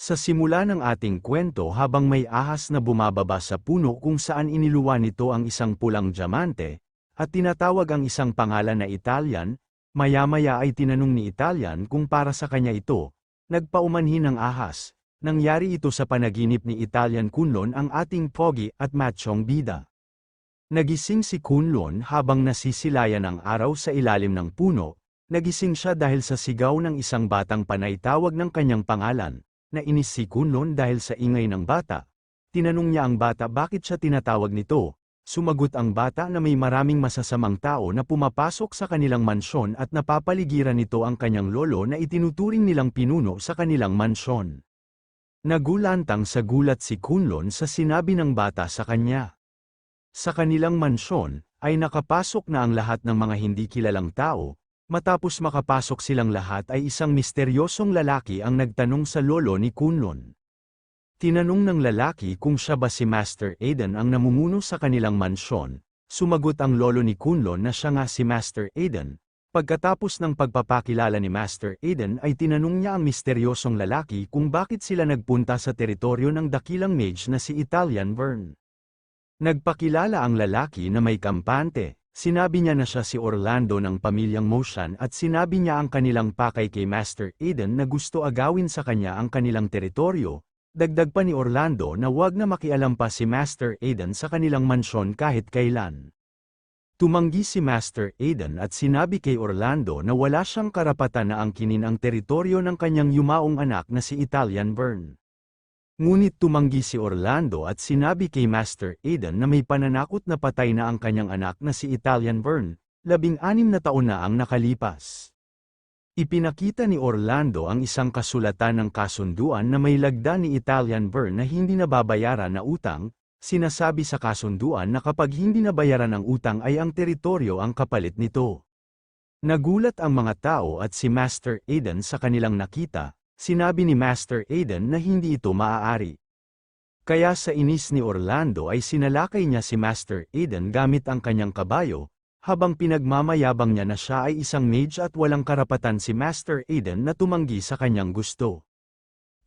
Sa simula ng ating kwento habang may ahas na bumababa sa puno kung saan iniluwa nito ang isang pulang diamante, at tinatawag ang isang pangalan na Italian, maya-maya ay tinanong ni Italian kung para sa kanya ito, nagpaumanhin ng ahas, nangyari ito sa panaginip ni Italian Kunlon ang ating pogi at machong bida. Nagising si Kunlon habang nasisilayan ang araw sa ilalim ng puno, nagising siya dahil sa sigaw ng isang batang panay tawag ng kanyang pangalan, Nainis si Kunlon dahil sa ingay ng bata. Tinanong niya ang bata bakit siya tinatawag nito. Sumagot ang bata na may maraming masasamang tao na pumapasok sa kanilang mansyon at napapaligiran nito ang kanyang lolo na itinuturing nilang pinuno sa kanilang mansyon. Nagulantang sa gulat si Kunlon sa sinabi ng bata sa kanya. Sa kanilang mansyon, ay nakapasok na ang lahat ng mga hindi kilalang tao, Matapos makapasok silang lahat ay isang misteryosong lalaki ang nagtanong sa lolo ni Kunlon. Tinanong ng lalaki kung siya ba si Master Aiden ang namumuno sa kanilang mansyon, sumagot ang lolo ni Kunlon na siya nga si Master Aiden. Pagkatapos ng pagpapakilala ni Master Aiden ay tinanong niya ang misteryosong lalaki kung bakit sila nagpunta sa teritoryo ng dakilang mage na si Italian Vern. Nagpakilala ang lalaki na may kampante, Sinabi niya na siya si Orlando ng pamilyang Motion at sinabi niya ang kanilang pakay kay Master Eden na gusto agawin sa kanya ang kanilang teritoryo, dagdag pa ni Orlando na wag na makialam pa si Master Eden sa kanilang mansyon kahit kailan. Tumanggi si Master Eden at sinabi kay Orlando na wala siyang karapatan na angkinin ang teritoryo ng kanyang yumaong anak na si Italian Vern. Ngunit tumanggi si Orlando at sinabi kay Master Aiden na may pananakot na patay na ang kanyang anak na si Italian Vern, labing-anim na taon na ang nakalipas. Ipinakita ni Orlando ang isang kasulatan ng kasunduan na may lagda ni Italian Vern na hindi nababayaran na utang, sinasabi sa kasunduan na kapag hindi nabayaran ang utang ay ang teritoryo ang kapalit nito. Nagulat ang mga tao at si Master Aiden sa kanilang nakita, Sinabi ni Master Aiden na hindi ito maaari. Kaya sa inis ni Orlando ay sinalakay niya si Master Aiden gamit ang kanyang kabayo, habang pinagmamayabang niya na siya ay isang mage at walang karapatan si Master Aiden na tumanggi sa kanyang gusto.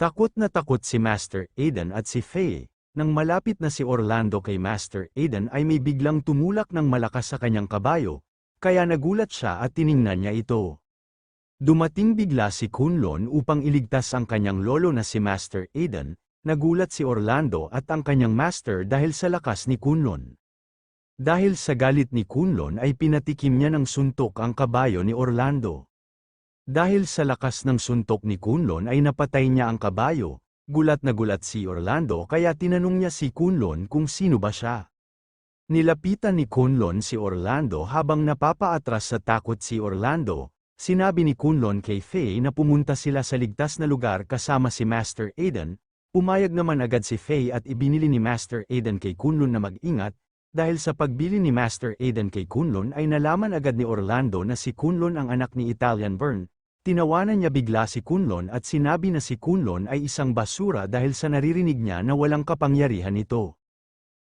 Takot na takot si Master Aiden at si Faye, nang malapit na si Orlando kay Master Aiden ay may biglang tumulak ng malakas sa kanyang kabayo, kaya nagulat siya at tiningnan niya ito. Dumating bigla si Kunlon upang iligtas ang kanyang lolo na si Master Aiden, nagulat si Orlando at ang kanyang master dahil sa lakas ni Kunlon. Dahil sa galit ni Kunlon ay pinatikim niya ng suntok ang kabayo ni Orlando. Dahil sa lakas ng suntok ni Kunlon ay napatay niya ang kabayo, gulat na gulat si Orlando kaya tinanong niya si Kunlon kung sino ba siya. Nilapitan ni Kunlon si Orlando habang napapaatras sa takot si Orlando, Sinabi ni Kunlon kay Faye na pumunta sila sa ligtas na lugar kasama si Master Aiden, pumayag naman agad si Faye at ibinili ni Master Aiden kay Kunlon na mag-ingat, dahil sa pagbili ni Master Aiden kay Kunlon ay nalaman agad ni Orlando na si Kunlon ang anak ni Italian Vern, tinawanan niya bigla si Kunlon at sinabi na si Kunlon ay isang basura dahil sa naririnig niya na walang kapangyarihan ito.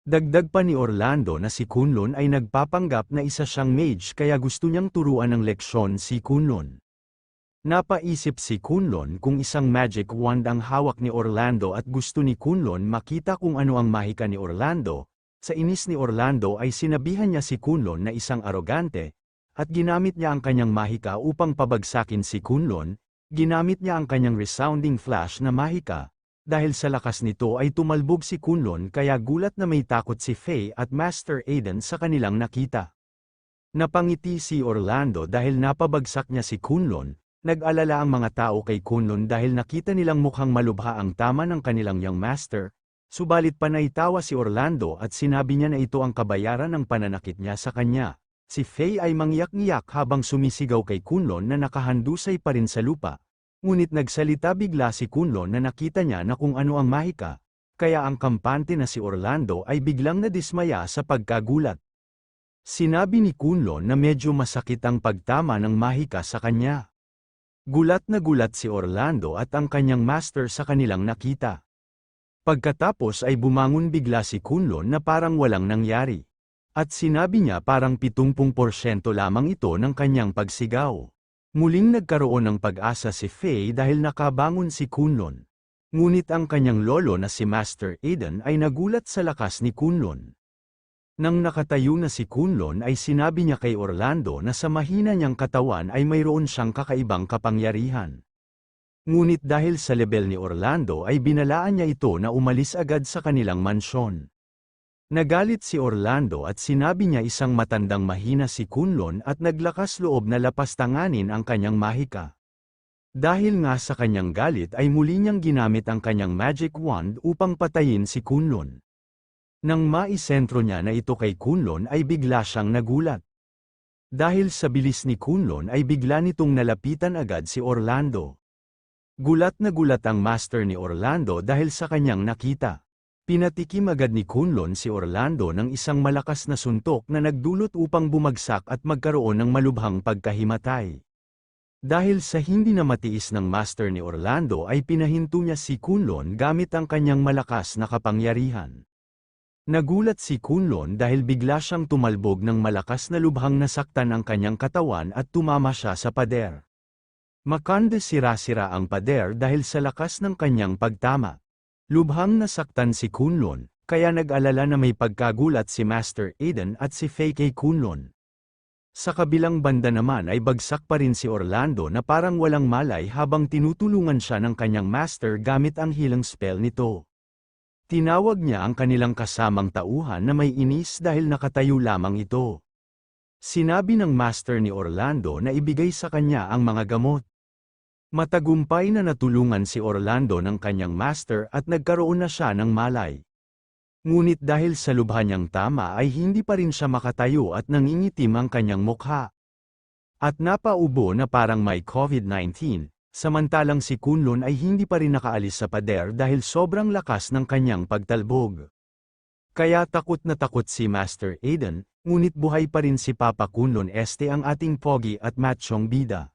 Dagdag pa ni Orlando na si Kunlun ay nagpapanggap na isa siyang mage kaya gusto niyang turuan ng leksyon si Kunlun. Napaisip si Kunlun kung isang magic wand ang hawak ni Orlando at gusto ni Kunlun makita kung ano ang mahika ni Orlando, sa inis ni Orlando ay sinabihan niya si Kunlun na isang arogante, at ginamit niya ang kanyang mahika upang pabagsakin si Kunlun, ginamit niya ang kanyang resounding flash na mahika, dahil sa lakas nito ay tumalbog si Kunlon kaya gulat na may takot si Faye at Master Aiden sa kanilang nakita. Napangiti si Orlando dahil napabagsak niya si Kunlon, nag-alala ang mga tao kay Kunlon dahil nakita nilang mukhang malubha ang tama ng kanilang young master, subalit panaitawa si Orlando at sinabi niya na ito ang kabayaran ng pananakit niya sa kanya. Si Faye ay mangyak-ngiyak habang sumisigaw kay Kunlon na nakahandusay pa rin sa lupa, Ngunit nagsalita bigla si Kunlo na nakita niya na kung ano ang mahika, kaya ang kampante na si Orlando ay biglang nadismaya sa pagkagulat. Sinabi ni Kunlo na medyo masakit ang pagtama ng mahika sa kanya. Gulat na gulat si Orlando at ang kanyang master sa kanilang nakita. Pagkatapos ay bumangon bigla si Kunlo na parang walang nangyari. At sinabi niya parang 70% lamang ito ng kanyang pagsigaw. Muling nagkaroon ng pag-asa si Faye dahil nakabangon si Kunlon. Ngunit ang kanyang lolo na si Master Aiden ay nagulat sa lakas ni Kunlun. Nang nakatayo na si Kunlun ay sinabi niya kay Orlando na sa mahina niyang katawan ay mayroon siyang kakaibang kapangyarihan. Ngunit dahil sa level ni Orlando ay binalaan niya ito na umalis agad sa kanilang mansyon. Nagalit si Orlando at sinabi niya isang matandang mahina si Kunlun at naglakas loob na lapastanganin ang kanyang mahika. Dahil nga sa kanyang galit ay muli niyang ginamit ang kanyang magic wand upang patayin si Kunlun. Nang maisentro niya na ito kay Kunlun ay bigla siyang nagulat. Dahil sa bilis ni Kunlun ay bigla nitong nalapitan agad si Orlando. Gulat na gulat ang master ni Orlando dahil sa kanyang nakita. Pinatikim agad ni Kunlun si Orlando ng isang malakas na suntok na nagdulot upang bumagsak at magkaroon ng malubhang pagkahimatay. Dahil sa hindi na matiis ng master ni Orlando ay pinahinto niya si Kunlun gamit ang kanyang malakas na kapangyarihan. Nagulat si Kunlun dahil bigla siyang tumalbog ng malakas na lubhang nasaktan ang kanyang katawan at tumama siya sa pader. Makande sira-sira ang pader dahil sa lakas ng kanyang pagtama. Lubhang nasaktan si Kunlun, kaya nag-alala na may pagkagulat si Master Aiden at si Fei kay Kunlun. Sa kabilang banda naman ay bagsak pa rin si Orlando na parang walang malay habang tinutulungan siya ng kanyang master gamit ang healing spell nito. Tinawag niya ang kanilang kasamang tauhan na may inis dahil nakatayo lamang ito. Sinabi ng master ni Orlando na ibigay sa kanya ang mga gamot. Matagumpay na natulungan si Orlando ng kanyang master at nagkaroon na siya ng malay. Ngunit dahil sa lubha niyang tama ay hindi pa rin siya makatayo at nangingitim ang kanyang mukha. At napaubo na parang may COVID-19, samantalang si Kunlun ay hindi pa rin nakaalis sa pader dahil sobrang lakas ng kanyang pagtalbog. Kaya takot na takot si Master Aiden, ngunit buhay pa rin si Papa Kunlun Este ang ating pogi at matchong bida.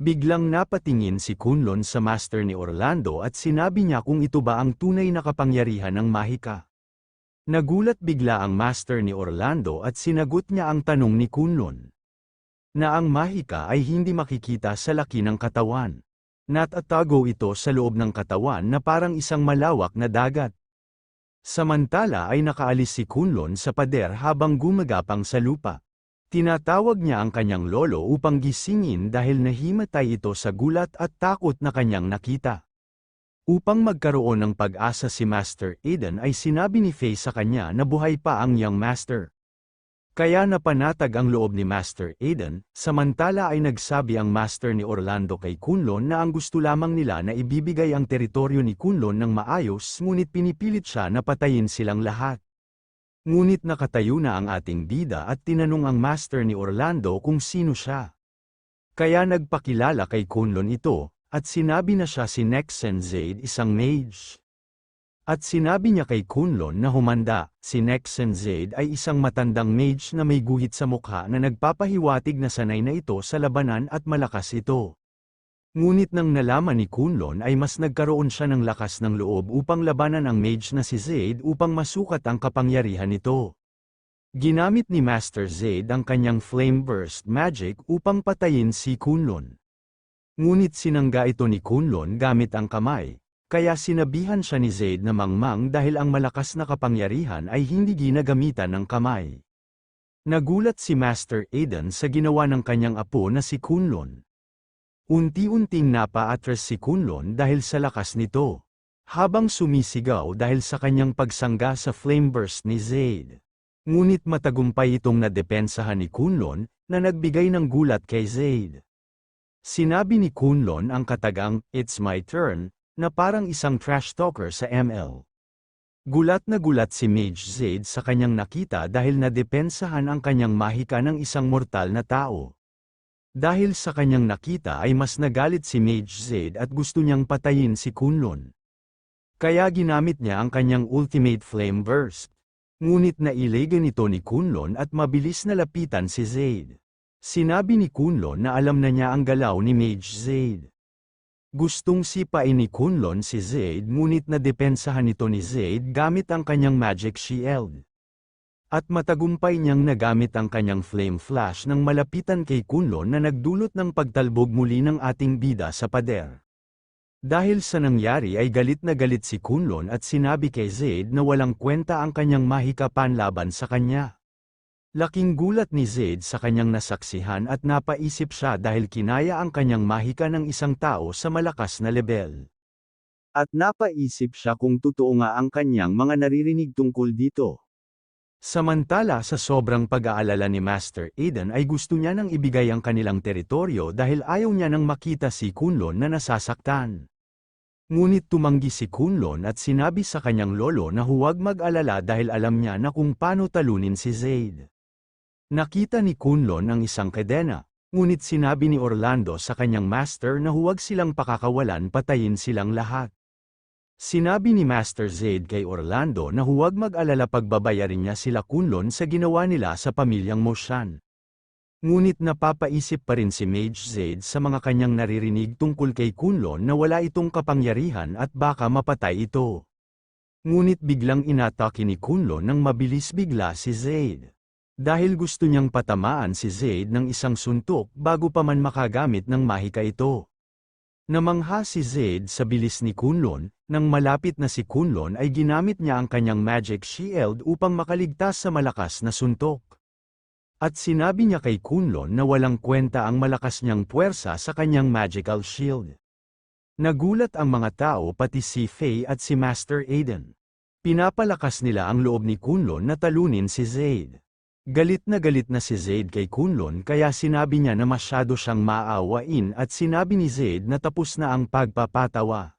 Biglang napatingin si Kunlun sa master ni Orlando at sinabi niya kung ito ba ang tunay na kapangyarihan ng mahika. Nagulat bigla ang master ni Orlando at sinagot niya ang tanong ni Kunlun. Na ang mahika ay hindi makikita sa laki ng katawan. Natatago ito sa loob ng katawan na parang isang malawak na dagat. Samantala ay nakaalis si Kunlun sa pader habang gumagapang sa lupa. Tinatawag niya ang kanyang lolo upang gisingin dahil nahimatay ito sa gulat at takot na kanyang nakita. Upang magkaroon ng pag-asa si Master Aiden ay sinabi ni Faye sa kanya na buhay pa ang young master. Kaya napanatag ang loob ni Master Aiden, samantala ay nagsabi ang master ni Orlando kay Kunlon na ang gusto lamang nila na ibibigay ang teritoryo ni Kunlon ng maayos ngunit pinipilit siya na patayin silang lahat. Ngunit nakatayo na ang ating bida at tinanong ang master ni Orlando kung sino siya. Kaya nagpakilala kay Kunlon ito, at sinabi na siya si Nexen Zaid isang mage. At sinabi niya kay Kunlon na humanda, si Nexen Zaid ay isang matandang mage na may guhit sa mukha na nagpapahiwatig na sanay na ito sa labanan at malakas ito. Ngunit nang nalaman ni Kunlon ay mas nagkaroon siya ng lakas ng loob upang labanan ang mage na si Zaid upang masukat ang kapangyarihan nito. Ginamit ni Master Zaid ang kanyang Flame Burst Magic upang patayin si Kunlon. Ngunit sinangga ito ni Kunlun gamit ang kamay, kaya sinabihan siya ni Zaid na mangmang dahil ang malakas na kapangyarihan ay hindi ginagamitan ng kamay. Nagulat si Master Aiden sa ginawa ng kanyang apo na si Kunlun. Unti-unting napa-atras si Kunlun dahil sa lakas nito, habang sumisigaw dahil sa kanyang pagsangga sa flame burst ni Zaid. Ngunit matagumpay itong nadepensahan ni Kunlun, na nagbigay ng gulat kay Zaid. Sinabi ni Kunlon ang katagang, It's my turn, na parang isang trash talker sa ML. Gulat na gulat si Mage Zaid sa kanyang nakita dahil nadepensahan ang kanyang mahika ng isang mortal na tao. Dahil sa kanyang nakita ay mas nagalit si Mage Zaid at gusto niyang patayin si Kunlon. Kaya ginamit niya ang kanyang ultimate flame burst. Ngunit nailegan ito ni Kunlon at mabilis na lapitan si Zaid. Sinabi ni Kunlon na alam na niya ang galaw ni Mage Zaid. Gustong sipain ni Kunlon si Zaid ngunit nadepensahan ito ni Zaid gamit ang kanyang magic shield. At matagumpay niyang nagamit ang kanyang flame flash nang malapitan kay Kunlon na nagdulot ng pagtalbog muli ng ating bida sa pader. Dahil sa nangyari ay galit na galit si Kunlun at sinabi kay Zaid na walang kwenta ang kanyang mahikapan laban sa kanya. Laking gulat ni Zaid sa kanyang nasaksihan at napaisip siya dahil kinaya ang kanyang mahika ng isang tao sa malakas na level. At napaisip siya kung totoo nga ang kanyang mga naririnig tungkol dito. Samantala sa sobrang pag-aalala ni Master Aiden ay gusto niya nang ibigay ang kanilang teritoryo dahil ayaw niya nang makita si Kunlun na nasasaktan. Ngunit tumanggi si Kunlun at sinabi sa kanyang lolo na huwag mag-alala dahil alam niya na kung paano talunin si Zaid. Nakita ni Kunlun ang isang kadena, ngunit sinabi ni Orlando sa kanyang master na huwag silang pakakawalan patayin silang lahat. Sinabi ni Master Zaid kay Orlando na huwag mag-alala pagbabayarin niya sila Kunlun sa ginawa nila sa pamilyang Moshan. Ngunit napapaisip pa rin si Mage Zaid sa mga kanyang naririnig tungkol kay Kunlun na wala itong kapangyarihan at baka mapatay ito. Ngunit biglang inatake ni Kunlun nang mabilis bigla si Zaid. Dahil gusto niyang patamaan si Zaid ng isang suntok bago pa man makagamit ng mahika ito. Namangha si Zaid sa bilis ni Kunlun, nang malapit na si Kunlun ay ginamit niya ang kanyang magic shield upang makaligtas sa malakas na suntok. At sinabi niya kay Kunlun na walang kwenta ang malakas niyang puwersa sa kanyang magical shield. Nagulat ang mga tao pati si Faye at si Master Aiden. Pinapalakas nila ang loob ni Kunlun na talunin si Zaid. Galit na galit na si Zaid kay Kunlun kaya sinabi niya na masyado siyang maawain at sinabi ni Zaid na tapos na ang pagpapatawa.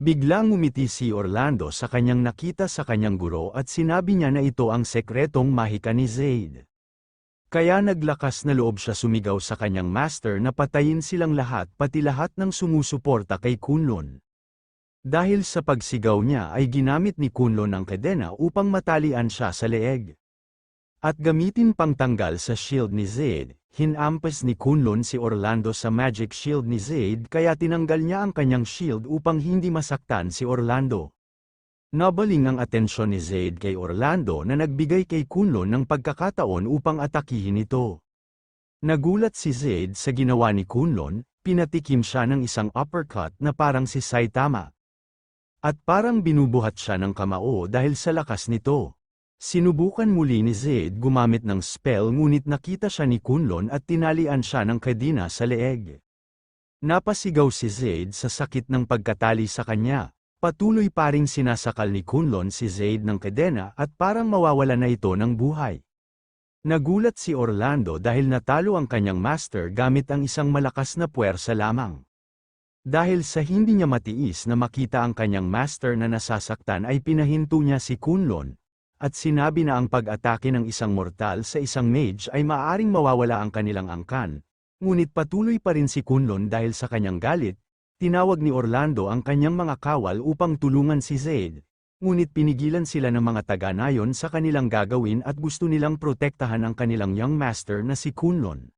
Biglang umiti si Orlando sa kanyang nakita sa kanyang guro at sinabi niya na ito ang sekretong mahika ni Zaid. Kaya naglakas na loob siya sumigaw sa kanyang master na patayin silang lahat pati lahat ng sumusuporta kay Kunlun. Dahil sa pagsigaw niya ay ginamit ni Kunlun ang kadena upang matalian siya sa leeg. At gamitin pang tanggal sa shield ni Zaid, hinampas ni Kunlun si Orlando sa magic shield ni Zaid kaya tinanggal niya ang kanyang shield upang hindi masaktan si Orlando. Nabaling ang atensyon ni Zaid kay Orlando na nagbigay kay Kunlun ng pagkakataon upang atakihin ito. Nagulat si Zaid sa ginawa ni Kunlun, pinatikim siya ng isang uppercut na parang si Saitama. At parang binubuhat siya ng kamao dahil sa lakas nito. Sinubukan muli ni Zaid gumamit ng spell ngunit nakita siya ni Kunlun at tinalian siya ng kadina sa leeg. Napasigaw si Zaid sa sakit ng pagkatali sa kanya. Patuloy pa ring sinasakal ni Kunlun si Zaid ng kadena at parang mawawala na ito ng buhay. Nagulat si Orlando dahil natalo ang kanyang master gamit ang isang malakas na puwersa lamang. Dahil sa hindi niya matiis na makita ang kanyang master na nasasaktan ay pinahinto niya si Kunlun, at sinabi na ang pag-atake ng isang mortal sa isang mage ay maaaring mawawala ang kanilang angkan, ngunit patuloy pa rin si Kunlun dahil sa kanyang galit, Tinawag ni Orlando ang kanyang mga kawal upang tulungan si Zaid, ngunit pinigilan sila ng mga taga-nayon sa kanilang gagawin at gusto nilang protektahan ang kanilang young master na si Kunlun.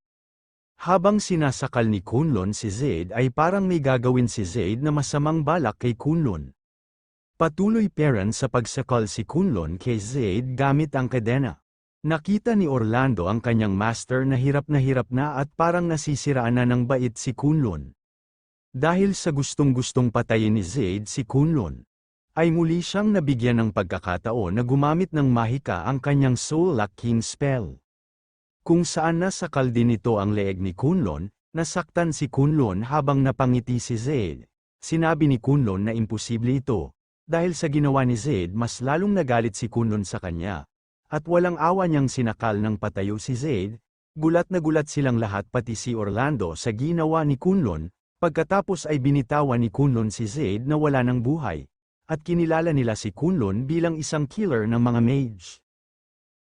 Habang sinasakal ni Kunlun si Zaid ay parang may gagawin si Zaid na masamang balak kay Kunlun. Patuloy parent sa pagsakal si Kunlun kay Zaid gamit ang kadena. Nakita ni Orlando ang kanyang master na hirap na hirap na at parang nasisiraan na ng bait si Kunlun. Dahil sa gustong-gustong patayin ni Zaid si Kunlun, ay muli siyang nabigyan ng pagkakataon na gumamit ng mahika ang kanyang Soul Lock King spell. Kung saan nasakal din nito ang leeg ni Kunlun, nasaktan si Kunlun habang napangiti si Zaid. Sinabi ni Kunlun na imposible ito, dahil sa ginawa ni Zaid mas lalong nagalit si Kunlun sa kanya. At walang awa niyang sinakal ng patayo si Zaid, gulat na gulat silang lahat pati si Orlando sa ginawa ni Kunlun, Pagkatapos ay binitawan ni Kunlun si Zaid na wala ng buhay, at kinilala nila si Kunlun bilang isang killer ng mga mage.